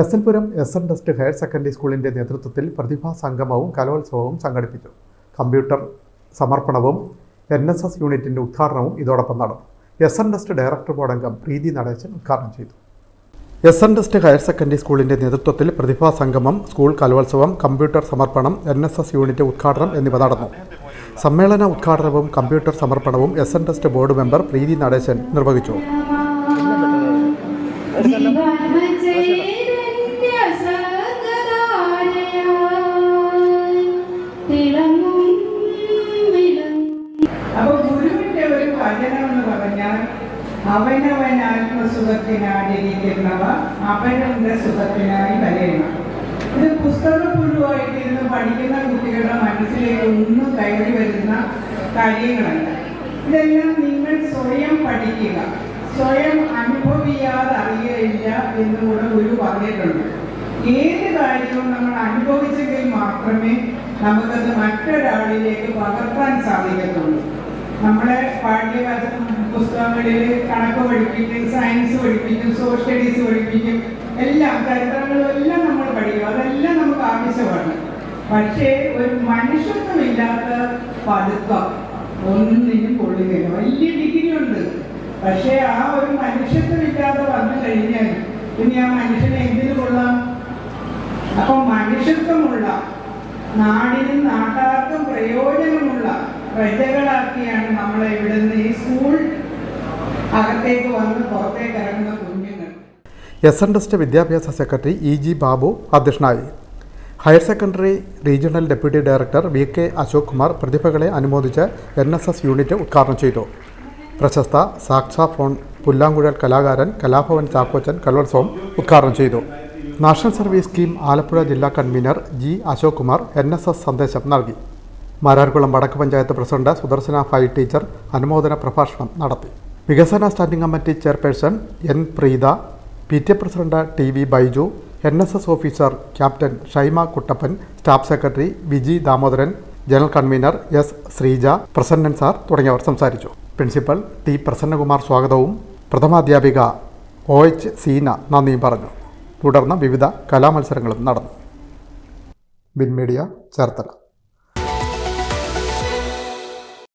S L Puram S N trust higher secondary സ്കൂളിന്റെ നേതൃത്വത്തിൽ പ്രതിഭാ സംഗമവും കലോത്സവവും സംഘടിപ്പിച്ചു. കമ്പ്യൂട്ടർ സമർപ്പണവും എൻ എസ് എസ് യൂണിറ്റിന്റെ ഉദ്ഘാടനവും ഇതോടൊപ്പം നടന്നു. S N trust director board അംഗം പ്രീതി നടേശൻ ഉദ്ഘാടനം ചെയ്തു. S N trust higher secondary സ്കൂളിന്റെ നേതൃത്വത്തിൽ പ്രതിഭാ സംഗമം സ്കൂൾ കലോത്സവം കമ്പ്യൂട്ടർ സമർപ്പണം എൻ എസ് എസ് യൂണിറ്റ് ഉദ്ഘാടനം എന്നിവ നടന്നു. സമ്മേളന ഉദ്ഘാടനവും കമ്പ്യൂട്ടർ സമർപ്പണവും S N trust board member Preethi Nadesan നിർവഹിച്ചു. അപ്പൊ ഗുരുവിന്റെ ഒരു വചനം എന്ന് പറഞ്ഞാൽ അവനവൻ ആത്മസുഖത്തിനാടിരിക്കുന്നവ അവനവന്റെ സുഖത്തിനായി വരയണം ഇത് പുസ്തകപൂർവമായിട്ടിരുന്ന് പഠിക്കുന്ന കുട്ടികളുടെ മനസ്സിലേക്ക് ഒന്നും കയറി വരുന്ന കാര്യങ്ങളല്ല. ഇതെല്ലാം നിങ്ങൾ സ്വയം പഠിക്കുക. സ്വയം അനുഭവിയാതെ അറിയുകയില്ല എന്നുകൂടെ ഗുരു പറഞ്ഞിട്ടുണ്ട് ഏത് കാര്യവും നമ്മൾ അനുഭവിച്ചെങ്കിൽ മാത്രമേ നമുക്കത് മറ്റൊരാളിലേക്ക് പകർത്താൻ സാധിക്കത്തുള്ളൂ. നമ്മളെ പാഠ്യ പുസ്തകങ്ങളിൽ കണക്ക് പഠിപ്പിക്കും സയൻസ് പഠിപ്പിക്കും സോഷ്യൽ സ്റ്റഡീസ് പഠിപ്പിക്കും എല്ലാം ചരിത്രങ്ങളും എല്ലാം നമ്മൾ പഠിക്കും. അതെല്ലാം നമുക്ക് ആവശ്യമാണ്. പക്ഷേ ഒരു മനുഷ്യത്വമില്ലാത്ത പഠിത്തം ഒന്നിനും കൊള്ളുകയില്ല വലിയ ഡിഗ്രി ഉണ്ട്. പക്ഷേ ആ ഒരു മനുഷ്യത്വമില്ലാതെ വന്നു കഴിഞ്ഞാൽ ഇനി ആ മനുഷ്യനെ എന്തിനു കൊള്ളാം? അപ്പൊ മനുഷ്യത്വമുള്ള നാടിനും നാട്ടാർക്കും പ്രയോജനമുള്ള പ്രജകളാക്കിയാണ് നമ്മളെ ഇവിടുന്ന് ഈ സ്കൂൾ അകത്തേക്ക് വന്ന് പുറത്തേക്ക് ഇറങ്ങുന്ന കുഞ്ഞുങ്ങൾ. എസ് എൻ ടെസ്റ്റ് വിദ്യാഭ്യാസ സെക്രട്ടറി ഇ ജി ബാബു അധ്യക്ഷനായി. Higher secondary regional deputy director V K Ashok Kumar പ്രതിഭകളെ അനുമോദിച്ച് എൻ എസ് എസ് യൂണിറ്റ് ഉദ്ഘാടനം ചെയ്തു. പ്രശസ്ത സാക്സാഫോൺ പുല്ലാങ്കുഴൽ കലാകാരൻ കലാഭവൻ ചാക്കോച്ചൻ കലോത്സവം ഉദ്ഘാടനം ചെയ്തു. നാഷണൽ സർവീസ് സ്കീം ആലപ്പുഴ ജില്ലാ convener G Ashok Kumar N S S സന്ദേശം നൽകി. മാരാർകുളം വടക്ക് panchayat president Sudarshana phi teacher അനുമോദന പ്രഭാഷണം നടത്തി. വികസന standing committee chairperson N Preetha P T president T V Baiju N S S officer captain Shaima Kuttappan staff secretary Viji Damodaran general convener S Sreeja Prasannan sir തുടങ്ങിയവർ സംസാരിച്ചു. Principal T Prasannakumar സ്വാഗതവും. പ്രഥമാധ്യാപിക O H Seena നന്ദിയും പറഞ്ഞു. തുടർന്ന് വിവിധ കലാമത്സരങ്ങളും നടന്നു. ബിൻമീഡിയ ചേർത്തല.